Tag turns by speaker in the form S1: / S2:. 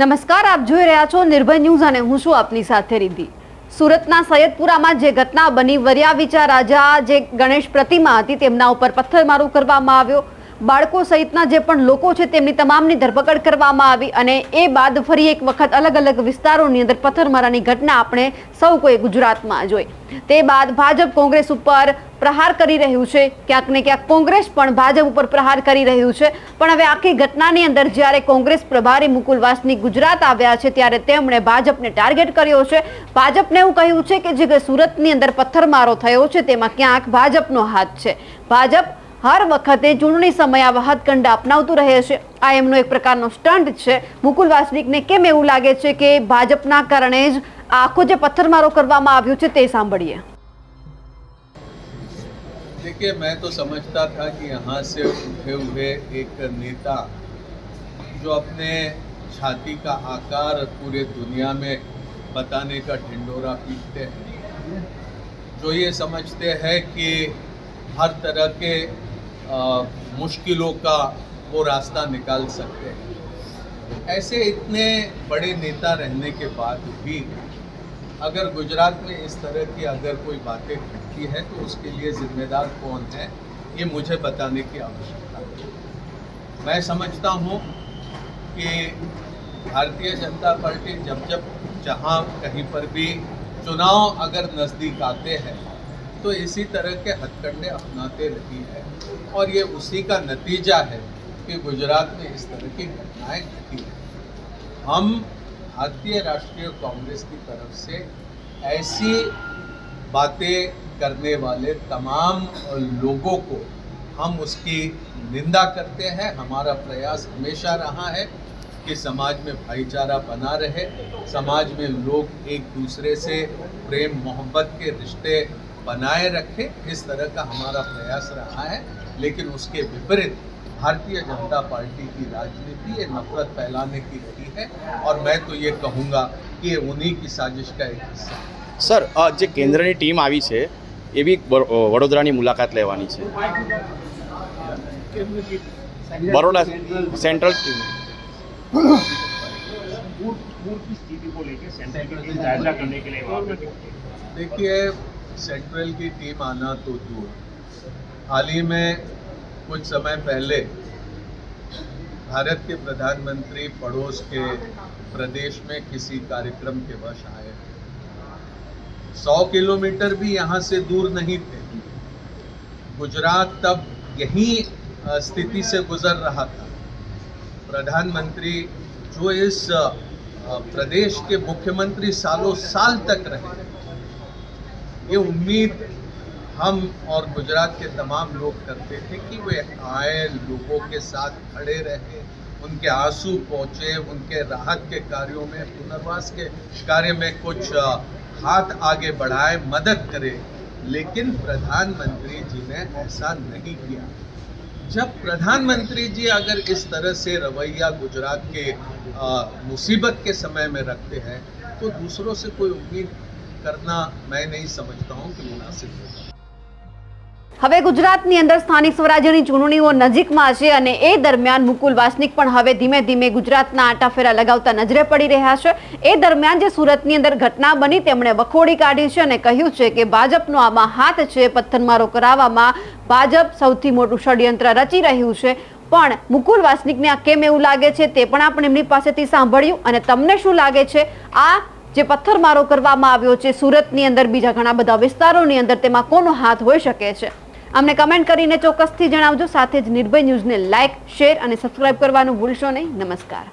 S1: નમસ્કાર, આપ જોઈ રહ્યા છો નિર્ભય ન્યૂઝ અને હું છું આપની સાથે રીધિ સુરતના સૈયદપુરામાં જે ઘટના બની વરિયા વિચાર રાજા, જે ગણેશ પ્રતિમા હતી, તેમના ઉપર પથ્થરમારો કરવામાં આવ્યો. બાળકો સહિતના જે પણ લોકો છે તેમની તમામની ધરપકડ કરવામાં આવી અને એ બાદ ફરી એક વખત અલગ અલગ વિસ્તારોની અંદર પથ્થરમારાની ઘટના આપણે સૌ કોઈ ગુજરાતમાં જોઈ. તે બાદ ભાજપ કોંગ્રેસ ઉપર પ્રહાર કરી રહ્યું છે. ક્યાંક ને ક્યાંક કોંગ્રેસ પણ ભાજપ ઉપર પ્રહાર કરી રહ્યું છે. પણ હવે આખી ઘટનાની અંદર જ્યારે કોંગ્રેસ પ્રભારી મુકુલ વાસની ગુજરાત આવ્યા છે ત્યારે તેમણે ભાજપને ટાર્ગેટ કર્યો છે. ભાજપને એવું કહ્યું છે કે જે સુરતની અંદર પથ્થરમારો થયો છે તેમાં ક્યાંક ભાજપનો હાથ છે. ભાજપ હર વખતે ચૂંટણી સમયે આવા હથકંડા અપનાવતું રહે છે આ એમનો એક પ્રકારનો સ્ટન્ટ છે મુકુલ વાસનિકને કેમ એવું લાગે છે કે ભાજપના કારણે જ આ આખો જે પથ્થરમારો કરવામાં આવ્યો છે તે સાંભળીએ
S2: देखिए मैं तो समझता था कि यहाँ से उठे हुए एक नेता जो अपने छाती का आकार पूरे दुनिया में बताने का ढिंडोरा पीटते हैं जो ये समझते हैं कि हर तरह के अ, मुश्किलों का वो रास्ता निकाल सकते हैं। ऐसे इतने बड़े नेता रहने के बाद भी अगर गुजरात में इस तरह की अगर कोई बातें घटती है तो उसके लिए जिम्मेदार कौन है, ये मुझे बताने की आवश्यकता है। मैं समझता हूँ कि भारतीय जनता पार्टी जब जब जहाँ कहीं पर भी चुनाव अगर नज़दीक आते हैं तो इसी तरह के हथकंडे अपनाते रही है। और ये उसी का नतीजा है कि गुजरात में इस तरह की घटनाएँ घटी हैं। हम भारतीय राष्ट्रीय कांग्रेस की तरफ़ से ऐसी बातें करने वाले तमाम लोगों को हम उसकी निंदा करते हैं। हमारा प्रयास हमेशा रहा है कि समाज में भाईचारा बना रहे। समाज में लोग एक दूसरे से प्रेम, मोहब्बत के रिश्ते बनाए रखें इस तरह का हमारा प्रयास रहा है लेकिन उसके विपरीत भारतीय जनता पार्टी की राजनीति ये नफरत फैलाने की रही है और मैं तो ये कहूँगा कि ये उन्हीं की साजिश का एक हिस्सा है
S3: સર અ, જે કેન્દ્રની ટીમ આવી છે એ બી વ- વડોદરાની મુલાકાત લેવાની છે બરોડા સેન્ટ્રલ ટીમ
S4: पूर्व पूर्व की स्थिति को लेकर सेंटर की टीम जायजा करने के लिए वहाँ पर
S2: देखिए सेंट्रल की टीम आना तो दूर। हाल ही में कुछ समय पहले भारत के प्रधानमंत्री पड़ोस के प्रदेश में किसी कार्यक्रम के वश आए। सौ किलोमीटर भी यहाँ से दूर नहीं थे। गुजरात तब यही स्थिति से गुजर रहा था। प्रधानमंत्री जो इस प्रदेश के मुख्यमंत्री सालों साल तक रहे ये उम्मीद हम और गुजरात के तमाम लोग करते थे कि वे आए, लोगों के साथ खड़े रहे, उनके आँसू पहुँचे, उनके राहत के कार्यों में, पुनर्वास के कार्य में कुछ हाथ आगे बढ़ाए, मदद करे। लेकिन प्रधानमंत्री जी ने ऐसा नहीं किया। जब प्रधानमंत्री जी अगर इस तरह से रवैया गुजरात के मुसीबत के समय में रखते हैं तो दूसरों से कोई उम्मीद करना मैं नहीं समझता हूँ कि मुनासिब है
S1: હવે ગુજરાતની અંદર સ્થાનિક સ્વરાજ્યની ચૂંટણીઓ નજીકમાં છે અને એ દરમિયાન મુકુલ વાસનિક પણ હવે ધીમે ધીમે ગુજરાતના આટાફેરા લગાવતા નજરે પડી રહ્યા છે એ દરમિયાન જે સુરતની અંદર ઘટના બની તેમણે વખોડી કાઢી છે અને કહ્યું છે કે ભાજપનો આમાં હાથ છે પથ્થરમારો કરાવવામાં ભાજપ સૌથી મોટું ષડયંત્ર રચી રહ્યું છે પણ મુકુલ વાસનિકને આ કેમ એવું લાગે છે તે પણ આપણે એમની પાસેથી સાંભળ્યું અને તમને શું લાગે છે આ જે પથ્થરમારો કરવામાં આવ્યો છે, સુરતની અંદર બીજા ઘણા બધા વિસ્તારોની અંદર તેમાં કોનો હાથ હોઈ શકે છે? અમને કમેન્ટ કરીને ચોક્કસથી જણાવજો. સાથે જ નિર્ભય ન્યૂઝને લાઇક શેર અને સબસ્ક્રાઇબ કરવાનું ભૂલશો નહીં. નમસ્કાર.